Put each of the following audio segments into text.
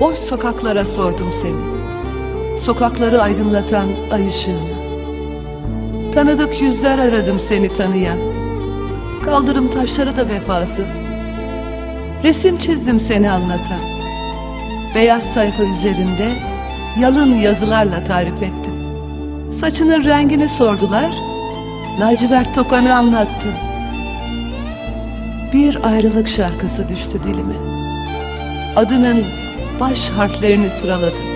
boş sokaklara sordum seni. Sokakları aydınlatan ay ışığını. Tanıdık yüzler aradım seni tanıyan. Kaldırım taşları da vefasız. Resim çizdim seni anlatan. Beyaz sayfa üzerinde yalın yazılarla tarif ettim. Saçının rengini sordular. Lacivert tokanı anlattım. Bir ayrılık şarkısı düştü dilime. Adının baş harflerini sıraladım.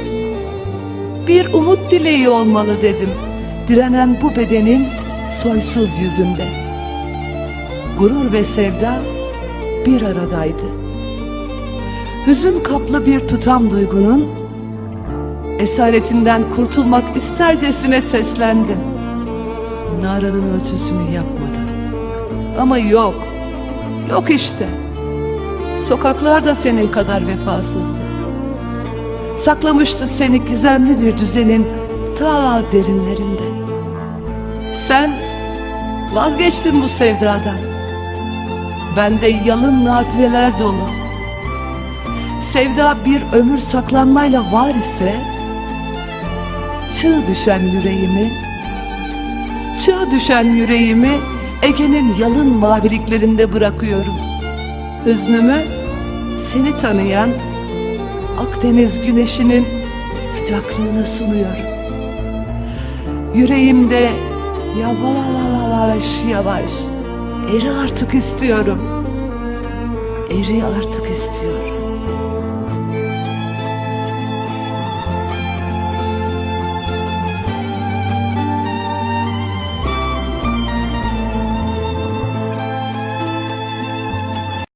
Bir umut dileği olmalı dedim. Direnen bu bedenin soysuz yüzünde. Gurur ve sevda bir aradaydı. Hüzün kaplı bir tutam duygunun esaretinden kurtulmak istercesine seslendim. Naranın ölçüsünü yapmadan. Ama yok, yok işte. Sokaklar da senin kadar vefasızdı. Saklamıştı seni gizemli bir düzenin ta derinlerinde. Sen vazgeçtin bu sevdadan. Bende yalın nafileler dolu. Sevda bir ömür saklanmayla var ise Çığ düşen yüreğimi Çığ düşen yüreğimi Ege'nin yalın maviliklerinde bırakıyorum Hüznümü seni tanıyan Akdeniz güneşinin sıcaklığına sunuyorum Yüreğimde yavaş yavaş Eri artık istiyorum Eri artık istiyorum